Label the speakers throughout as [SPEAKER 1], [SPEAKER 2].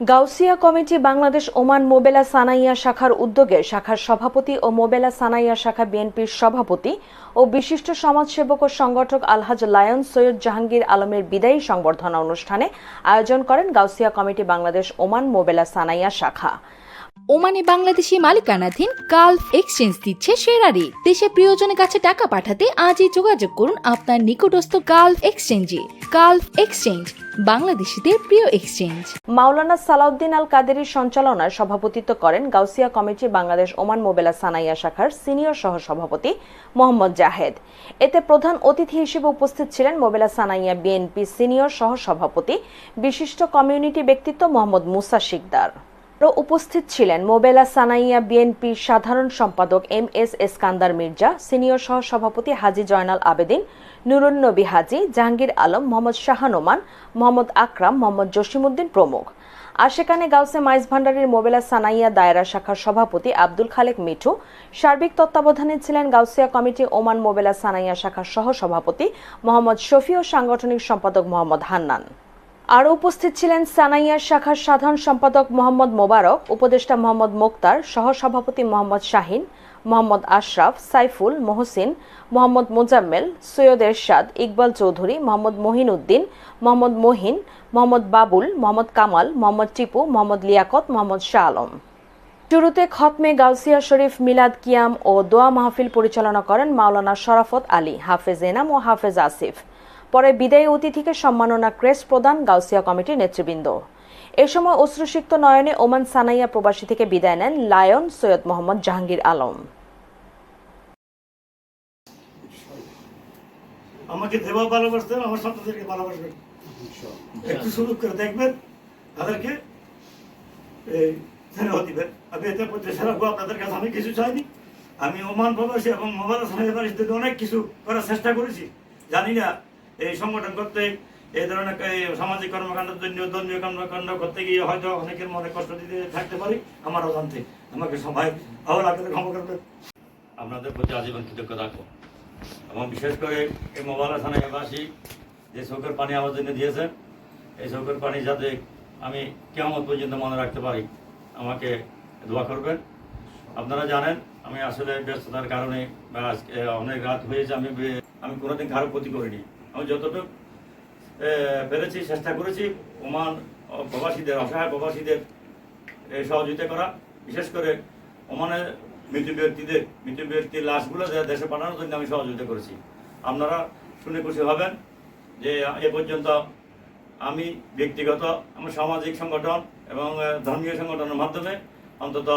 [SPEAKER 1] Gausia committee Bangladesh Oman Mobela Sanaiya শাখার উদ্যোগে শাখার সভাপতি ও মোবেলা সানাইয়া শাখা বিএনপির সভাপতি ও বিশিষ্ট সমাজসেবক ও সংগঠক আলহাজ লায়ন সৈয়দ জাহাঙ্গীর আলমের বিদায়ী সংবর্ধনা অনুষ্ঠানে আয়োজন করেন Gausia committee Bangladesh Oman Mobela Sanaiya শাখা।
[SPEAKER 2] ওমানে বাংলাদেশি মালিকানাধীন গালফ এক্সচেঞ্জ দিচ্ছে সেরা রেট দেশে প্রিয়জনের কাছে টাকা পাঠাতে আজই যোগাযোগ করুন আপনার নিকটস্থ গালফ এক্সচেঞ্জে। গালফ এক্সচেঞ্জ, বাংলাদেশিদের প্রিয় এক্সচেঞ্জ।
[SPEAKER 1] মাওলানা সালাউদ্দিন আল কাদেরির সঞ্চালনায় সভাপতিত্ব করেন Gausia committee Bangladesh Oman Mobela Sanaiya শাখার সিনিয়র সহসভাপতি মোহাম্মদ জাহেদ। এতে প্রধান অতিথি হিসেবে উপস্থিত ছিলেন মোবেলা সানাইয়া বিএনপি সিনিয়র সহসভাপতি, বিশিষ্ট কমিউনিটি ব্যক্তিত্ব মোহাম্মদ মুসা শিকদার। উপস্থিত ছিলেন মোবেলা সানাইয়া বিএনপি সাধারণ সম্পাদক M S Eskandar Mirza, senior সহসভাপতি হাজি জয়নাল আবেদিন, নুরুন নবী হাজি, জাহাঙ্গীর আলম, মোহাম্মদ শাহানুমান মোহাম্মদ আকরাম, মোহাম্মদ জসিমউদ্দিন প্রমুখ। আর সেখানে গাউসে মাইজ ভান্ডারের মোবেলা সানাইয়া দায়রা শাখার সভাপতি আব্দুল খালেক মিঠু, সার্বিক তত্ত্বাবধানে ছিলেন Gausia committee Oman Mobela Sanaiya শাখার সহ সভাপতি মোহাম্মদ শফি ও সাংগঠনিক সম্পাদক মোহাম্মদ হান্নান। আরও উপস্থিত ছিলেন সানাইয়া শাখার সাধারণ সম্পাদক মোহাম্মদ মোবারক, উপদেষ্টা মোহাম্মদ মোক্তার, সহসভাপতি মোহাম্মদ শাহিন, মোহাম্মদ আশরাফ, সাইফুল, মোহসিন, মোহাম্মদ মোজাম্মেল, সৈয়দ এরশাদ, ইকবাল চৌধুরী, মোহাম্মদ মহিন উদ্দিন, মোহাম্মদ মহিন, মোহাম্মদ বাবুল, মোহাম্মদ কামাল, মোহাম্মদ টিপু, মোহাম্মদ লিয়াকত, মোহাম্মদ শাহ আলম। শুরুতে খতমে গাউসিয়া শরীফ মিলাদ কিয়াম ও দোয়া মাহফিল পরিচালনা করেন মাওলানা শরাফত আলী, হাফেজ এনাম ও হাফেজ আসিফ। পরে বিদায়ী অতিথিকে সম্মাননা ক্রেস্ট প্রদান গাউসিয়া কমিটির নেতৃবৃন্দ। এ সময় অশ্রুসিক্ত নয়নে ওমান সানাইয়া প্রবাসী থেকে বিদায় নেন লায়ন সৈয়দ মোহাম্মদ জাহাঙ্গীর আলম।
[SPEAKER 3] আমাকে দেবাও ভালোবাসতেন, আমার সন্তানদেরকে ভালোবাসবেন। একটু সুযোগ করে দেখবেন, তাদেরকে দিবেন। আমি এতে প্রত্যাশা রাখব আপনাদের কাছে আমি কিছু চাইনি। আমি ওমান প্রবাসী এবং মোবাইল সাহেবাসীদের অনেক কিছু করার চেষ্টা করেছি। জানি না এই সংগঠন করতে, এই ধরনের সামাজিক কর্মকাণ্ডের জন্য, ধর্মীয় কর্মকাণ্ড করতে গিয়ে হয়তো অনেকের মনে কষ্ট দিতে থাকতে পারি, আমার অজান্তে। আমাকে সবাই ভালো লাগলে ক্ষমা করবেন আপনাদের প্রতি আজীবন কৃতজ্ঞ থাকব। এবং বিশেষ করে এই মোবাইল থানাবাসী যে চৌকের পানি আমার জন্য দিয়েছে এই চৌকের পানি যাতে আমি কেমন পর্যন্ত মনে রাখতে পারি, আমাকে দোয়া করবেন। আপনারা জানেন, আমি আসলে ব্যস্ততার কারণে বা অনেক রাত হয়েছে, আমি আমি কোনোদিন কারও ক্ষতি করিনি। আমি যতটুকু পেরেছি, চেষ্টা করেছি ওমান প্রবাসীদের, অসহায় প্রবাসীদের সহযোগিতা করা। বিশেষ করে ওমানের মৃত ব্যক্তিদের, মৃত ব্যক্তির লাশগুলো দেশে পাঠানোর জন্য আমি সহযোগিতা করেছি। আপনারা শুনে খুশি হবেন যে এ পর্যন্ত আমি ব্যক্তিগত, আমার সামাজিক সংগঠন এবং ধর্মীয় সংগঠনের মাধ্যমে অন্তত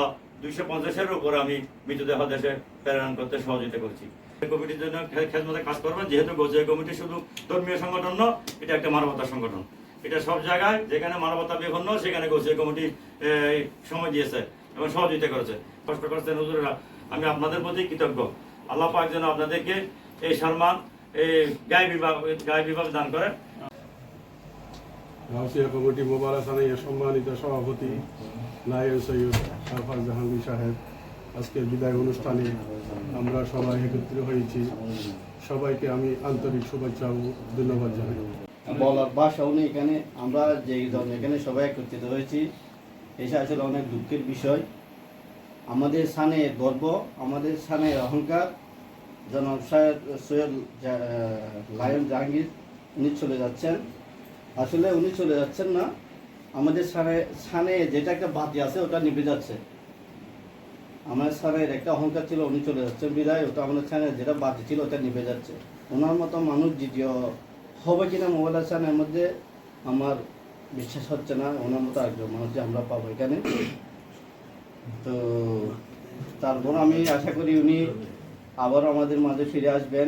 [SPEAKER 3] দুইশো পঞ্চাশের উপরে আমি মৃতদেহ দেশে প্রেরণ করতে সহযোগিতা করছি। কমিটির জন্য খেদমতে কাজ করবেন, যেহেতু গোজিয়া কমিটি শুধু ধর্মীয় সংগঠন নয়, এটা একটা মানবতার সংগঠন। এটা সব জায়গায়, যেখানে মানবতা বিপন্ন সেখানে গোজিয়া কমিটি সময় দিয়েছে এবং সহযোগিতা করেছে। কষ্ট করছেন হুজুরেরা, আমি আপনাদের প্রতি কৃতজ্ঞ। আল্লাহ পাক যেন আপনাদেরকে এই সম্মান, এই গায়ে বিভাগ গায়ে বিভাগ দান করেন।
[SPEAKER 4] গাউসিয়া কমিটি মোবারক সম্মানিত সভাপতি নায়ের সৈয়দ শারফাজ জাহাঙ্গীর সাহেব। আজকের বিদায় অনুষ্ঠানে আমরা সবাই একত্রিত হয়েছি। সবাইকে আমি আন্তরিক শুভেচ্ছা ও ধন্যবাদ জানাই।
[SPEAKER 5] বলার ভাষাও নেই এখানে। আমরা যে ধরনের এখানে সবাই একত্রিত হয়েছি। এটা আসলে অনেক দুঃখের বিষয়। আমাদের স্থানে গর্ব, আমাদের স্থানে অহংকার। জনাব সৈয়দ জা- লায়ন জাহাঙ্গীর, উনি চলে যাচ্ছেন। আসলে উনি চলে যাচ্ছেন না। আমাদের স্থানে স্থানে যেটা একটা বাতি আছে, ওটা নিভে যাচ্ছে। আমার স্যারের একটা অহংকার ছিল, উনি চলে যাচ্ছেন বিদায়। ওটা আমাদের স্যারের যেটা বাদ ছিল, ওটা নিভে যাচ্ছে। ওনার মতো মানুষ দ্বিতীয় হবে কিনা মোবাইল হাসানের মধ্যে আমার বিশ্বাস হচ্ছে না। ওনার মতো একজন মানুষ যে আমরা পাবো এখানে। তো তারপর আমি আশা করি উনি আবার আমাদের মাঝে ফিরে আসবেন।